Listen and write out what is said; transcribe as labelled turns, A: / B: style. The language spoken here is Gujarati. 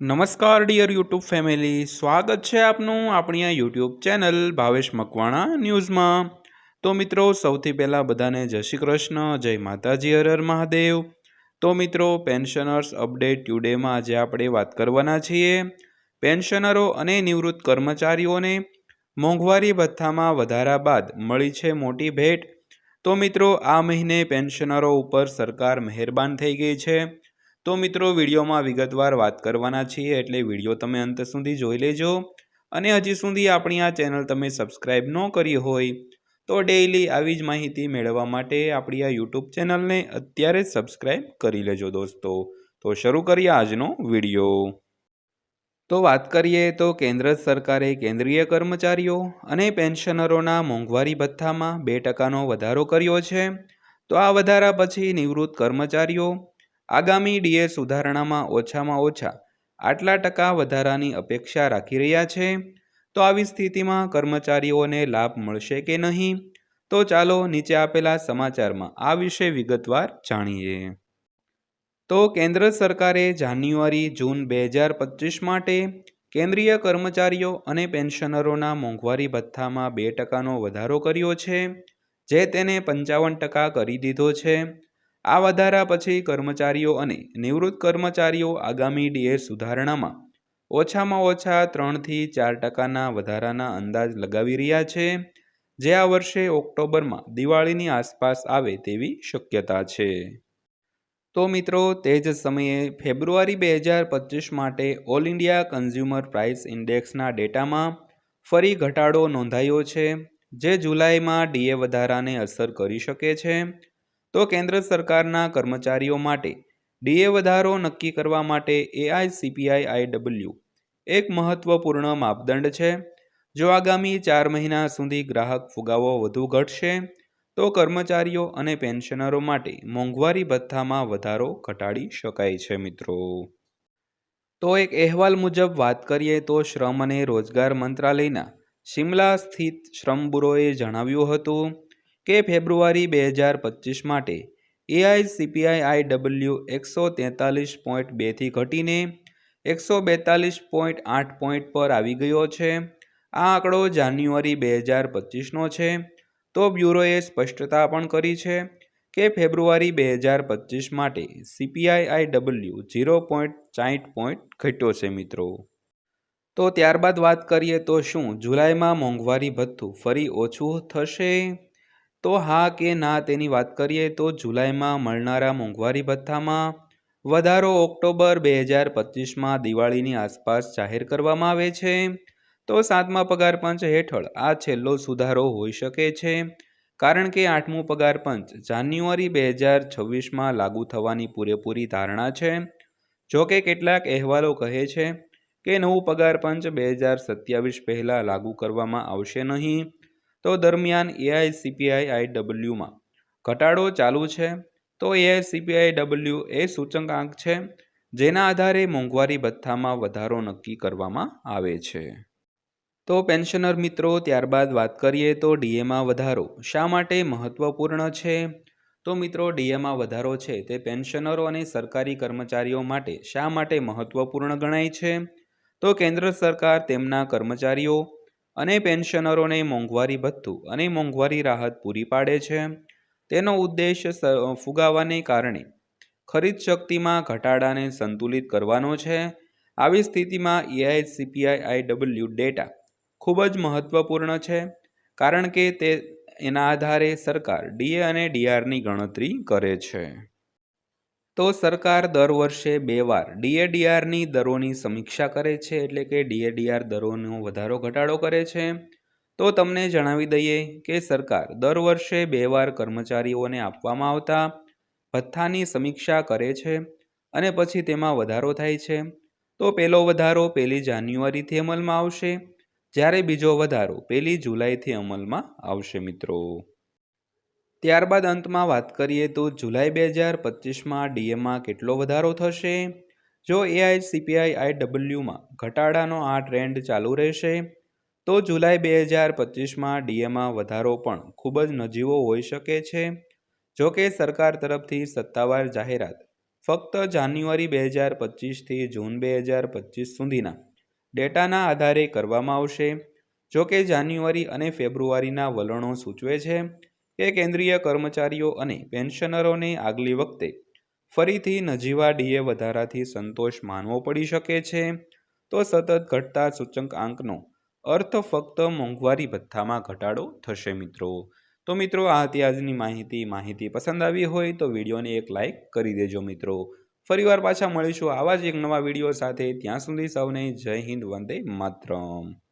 A: નમસ્કાર ડિયર યુટ્યુબ ફેમિલી સ્વાગત છે આપનું આપણી આ યુટ્યુબ ચેનલ ભાવેશ મકવાણા ન્યૂઝમાં. તો મિત્રો, સૌથી પહેલાં બધાને જય શ્રી કૃષ્ણ, જય માતાજી, હર હર મહાદેવ. તો મિત્રો પેન્શનર્સ અપડેટ ટ્યુડેમાં આજે આપણે વાત કરવાના છીએ. પેન્શનરો અને નિવૃત્ત કર્મચારીઓને મોંઘવારી ભથ્થામાં વધારા બાદ મળી છે મોટી ભેટ. તો મિત્રો, આ મહિને પેન્શનરો ઉપર સરકાર મહેરબાન થઈ ગઈ છે. તો મિત્રો, વિડીયોમાં વિગતવાર વાત કરવાના છીએ એટલે વીડિયો તમે અંત સુધી જોઈ લેજો. અને હજી સુધી આપણી આ ચેનલ તમે સબસ્ક્રાઈબ ન કરી હોય, તો ડેઈલી આવી જ માહિતી મેળવવા માટે આપણી આ યુટ્યુબ ચેનલને અત્યારે જ સબસ્ક્રાઈબ કરી લેજો દોસ્તો. તો શરૂ કરીએ આજનો વીડિયો. તો વાત કરીએ તો કેન્દ્ર સરકારે કેન્દ્રીય કર્મચારીઓ અને પેન્શનરોના મોંઘવારી ભથ્થામાં બે ટકાનો વધારો કર્યો છે. તો આ વધારા પછી નિવૃત્ત કર્મચારીઓ આગામી ડીએ સુધારણામાં ઓછામાં ઓછા આટલા ટકા વધારાની અપેક્ષા રાખી રહ્યા છે. તો આવી સ્થિતિમાં કર્મચારીઓને લાભ મળશે કે નહીં? તો ચાલો નીચે આપેલા સમાચારમાં આ વિશે વિગતવાર જાણીએ. તો કેન્દ્ર સરકારે જાન્યુઆરી જૂન બે હજાર પચીસ માટે કેન્દ્રીય કર્મચારીઓ અને પેન્શનરોના મોંઘવારી ભથ્થામાં બે ટકાનો વધારો કર્યો છે, જે તેને પંચાવન ટકા કરી દીધો છે. આ વધારા પછી કર્મચારીઓ અને નિવૃત્ત કર્મચારીઓ આગામી ડીએ સુધારણામાં ઓછામાં ઓછા ત્રણથી ચાર ટકાના વધારાના અંદાજ લગાવી રહ્યા છે, જે આ વર્ષે ઓક્ટોબરમાં દિવાળીની આસપાસ આવે તેવી શક્યતા છે. તો મિત્રો, તે જ સમયે ફેબ્રુઆરી બે હજાર પચીસ માટે ઓલ ઇન્ડિયા કન્ઝ્યુમર પ્રાઇસ ઇન્ડેક્સના ડેટામાં ફરી ઘટાડો નોંધાયો છે, જે જુલાઈમાં ડીએ વધારાને અસર કરી શકે છે તો કેન્દ્ર સરકારના કર્મચારીઓ માટે ડીએ વધારો નક્કી કરવા માટે એઆઈસીપીઆઈ આઈડબલ્યુ એક મહત્વપૂર્ણ માપદંડ છે. જો આગામી ચાર મહિના સુધી ગ્રાહક ફુગાવો વધુ ઘટશે, તો કર્મચારીઓ અને પેન્શનરો માટે મોંઘવારી ભથ્થામાં વધારો ઘટાડી શકાય છે મિત્રો. તો એક અહેવાલ મુજબ વાત કરીએ તો શ્રમ અને રોજગાર મંત્રાલયના શિમલા સ્થિત શ્રમ બ્યુરોએ જણાવ્યું હતું કે ફેબ્રુઆરી બે હજાર પચીસ માટે એઆઈસીપીઆઈ આઈડબલ્યુ એકસો તેતાલીસ પોઈન્ટ બેથી ઘટીને એકસો બેતાલીસ પોઈન્ટ આઠ પોઈન્ટ પર આવી ગયો છે. આ આંકડો જાન્યુઆરી બે હજાર પચીસનો છે. તો બ્યુરોએ સ્પષ્ટતા પણ કરી છે કે ફેબ્રુઆરી બે હજાર પચીસ માટે સીપીઆઈ આઈડબલ્યુ ઝીરો પોઈન્ટ સાઠ પોઈન્ટ ઘટ્યો છે મિત્રો. તો ત્યારબાદ વાત કરીએ તો શું જુલાઈમાં મોંઘવારી ભથ્થું ફરી ઓછું થશે? તો હા કે ના તેની વાત કરીએ તો જુલાઈમાં મળનારા મોંઘવારી ભથ્થામાં વધારો ઓક્ટોબર બે હજાર પચીસમાં દિવાળીની આસપાસ જાહેર કરવામાં આવે છે. તો સાતમા પગાર પંચ હેઠળ આ છેલ્લો સુધારો હોઈ શકે છે. કારણ કે આઠમું પગાર પંચ જાન્યુઆરી બે હજાર છવ્વીસમાં લાગુ થવાની પૂરેપૂરી ધારણા છે. જો કે કેટલાક અહેવાલો કહે છે કે નવું પગાર પંચ બે હજાર સત્યાવીસ પહેલાં લાગુ કરવામાં આવશે નહીં. તો દરમિયાન એઆઈસીપીઆઈ આઈડબલ્યુમાં ઘટાડો ચાલુ છે. તો એઆઈસીપીઆઈ ડબલ્યુ એ સૂચકાંક છે, જેના આધારે મોંઘવારી ભથ્થામાં વધારો નક્કી કરવામાં આવે છે. તો પેન્શનર મિત્રો, ત્યારબાદ વાત કરીએ તો ડીએમાં વધારો. શા માટે મહત્ત્વપૂર્ણ છે? તો મિત્રો ડીએમાં વધારો છે તે પેન્શનરો અને સરકારી કર્મચારીઓ માટે શા માટે મહત્ત્વપૂર્ણ ગણાય છે? તો કેન્દ્ર સરકાર તેમના કર્મચારીઓ અને પેન્શનરોને મોંઘવારી ભથ્થું અને મોંઘવારી રાહત પૂરી પાડે છે. તેનો ઉદ્દેશ ફુગાવાને કારણે ખરીદ શક્તિમાં ઘટાડાને સંતુલિત કરવાનો છે. આવી સ્થિતિમાં એઆઈસીપીઆઈ આઈડબલ્યુ ડેટા ખૂબ જ મહત્ત્વપૂર્ણ છે, કારણ કે તે એના આધારે સરકાર ડીએ અને ડીઆરની ગણતરી કરે છે. તો સરકાર દર વર્ષે બે વાર ડીએડીઆરની દરોની સમીક્ષા કરે છે એટલે કે ડીએડીઆર દરોનો વધારો ઘટાડો કરે છે. તો તમને જણાવી દઈએ કે સરકાર દર વર્ષે બે વાર કર્મચારીઓને આપવામાં આવતા ભથ્થાની સમીક્ષા કરે છે અને પછી તેમાં વધારો થાય છે. તો પહેલો વધારો પહેલી જાન્યુઆરીથી અમલમાં આવશે. જ્યારે બીજો વધારો પહેલી જુલાઈથી અમલમાં આવશે મિત્રો. ત્યારબાદ અંતમાં વાત કરીએ તો જુલાઈ બે હજાર પચીસમાં ડીએમાં કેટલો વધારો થશે? જો એઆઈ, સીપીઆઈ આઈ આઈડબલ્યુમાં ઘટાડાનો આ ટ્રેન્ડ ચાલુ રહેશે, તો જુલાઈ બે હજાર પચીસમાં ડીએમાં વધારો પણ ખૂબ જ નજીવો હોઈ શકે છે. જો કે સરકાર તરફથી સત્તાવાર જાહેરાત ફક્ત જાન્યુઆરી બે હજાર પચીસથી જૂન બે હજાર પચીસ સુધીના ડેટાના આધારે કરવામાં આવશે. જો કે જાન્યુઆરી અને ફેબ્રુઆરીના વલણો સૂચવે છે કે કેન્દ્રીય કર્મચારીઓ અને પેન્શનરોને આગલી વખતે ફરીથી નજીવા ડીએ વધારાથી સંતોષ માનવો પડી શકે છે. તો સતત ઘટતા સૂચકાંકનો અર્થ ફક્ત મોંઘવારી ભથ્થામાં ઘટાડો થશે મિત્રો. તો મિત્રો, આ હતી આજની માહિતી. માહિતી પસંદ આવી હોય તો વિડીયોને એક લાઇક કરી દેજો મિત્રો. ફરીવાર પાછા મળીશું આવા જ એક નવા વીડિયો સાથે. ત્યાં સુધી સૌને જય હિન્દ, વંદે માતરમ.